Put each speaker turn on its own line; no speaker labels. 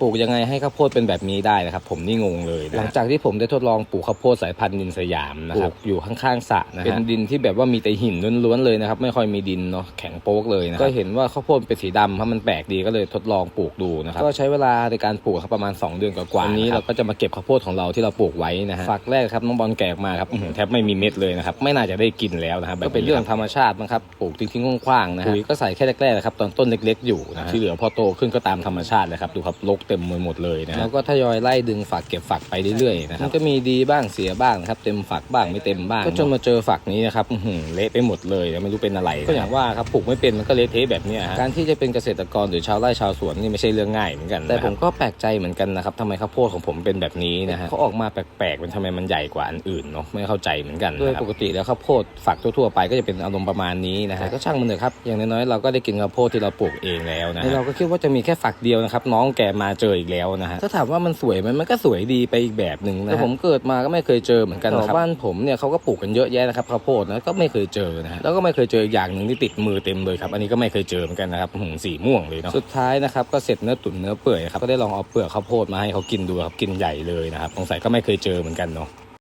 ปลูกยังไงให้ข้าวโพดเป็นแบบนี้ได้นะครับ ผมนี่งงเลยนะหลังจากที่ผมได้ทดลองปลูกข้าวโพดสายพันธุ์ดินสยามนะครับอยู่ข้างๆสระนะฮะเป็นดินที่แบบว่ามีแต่หินล้วนๆเลยนะครับไม่ค่อยมีดินเนาะแข็งโป๊กเลยนะก็เห็นว่าข้าวโพดเป็นสีดำเพราะมันแปลกดีก็เลยทดลองปลูกดูนะครับก็ใช้เวลาในการปลูกครับประมาณ 2 เดือนกว่าๆวันนี้เราก็จะมาเก็บข้าวโพดของเราที่เราปลูกไว้นะฮะฝักแรกครับน้องบอลแกะออกมาครับอื้อหือแทบไม่มีเม็ดเลยนะครับไม่น่าจะได้กินแล้วนะครับก็เป็นเรื่องธรรมชาตินะครับปลูกทิ้งๆคว้างๆนะฮะปุ๋ยก็ใส่แค่แรกๆนะครับตอนต้นเล็ก ๆ อยู่นะฮะที่เหลือพอโตขึ้นก็ตามธรรมชาติเลยครับดูครับรกเต็มไปหมดเลยนะฮะแล้วก็ทยอยไล่ดึงฝักเก็บฝักไปเรื่อยๆนะครับมันก็มีดีบ้างเสียบ้างนะครับ เต็มฝักบ้างไม่เต็มบ้าง ก็จนมาเจอฝักนี้นะครับอื้อหือเละไปหมดเลยไม่รู้เป็นอะไรก็อย่างว่าครับปลูกไม่เป็นมันก็เละเทะแบบเนี้ยฮะการที่จะเป็นเกษตรกรหรือชาวไร่ชาวสวนนี่ไม่ใช่เรื่องง่ายเหมือนกันแต่ผมก็แปลกใจเหมือนกันนะครับทำไมข้าวโพดของผมเป็นแบบนี้นะฮะเขาออกมาแปลกๆมันทำไมมันใหญ่กว่าอันอื่นเนาะไม่เข้าใจเหมือนกันโดยปกติแล้วข้าวโพดฝักทั่วๆไปก็จะเป็นอารมณ์ประมาณนี้นะฮะแต่ก็ช่างมันเถอะครับอย่างน้อยๆเราก็ได้กินข้าวโพดที่เราปลูกเองแล้วนะฮะเราก็คิดว่าจะมีแค่ฝักเดียวนะครับน้องแกมาเจออีกแล้วนะฮะถ้าถามว่ามันสวยไหมมันก็สวยดีไปอีกแบบหนึ่งนะแต่ผมเกิดมาก็ไม่เคยเจอเหมือนกันนะครับบ้านผมเนี่ยเขาก็ปลูกกันเยอะแยะนะครับข้าวโพดนะก็ไม่เคยเจอนะฮะแล้วก็ไม่เคยเจออีกอย่างหนึ่งที่ติดมือเต็มเลยครับอันนี้ก็ไม่เคยเจอเหมือนกันนะครับอื้อหือสีม่วงเลยเนาะสุดท้ายนะครับก็เสร็จเนื้อตุ๋นเนื้อเปื่อยครับก็ได้ลองเอาเปลือกข้าวโพดมาให้เขากินดูครับกินใหญ่เลยนะครับสงสัยก็ไม่เคยเจอเหมือนกันเนาะ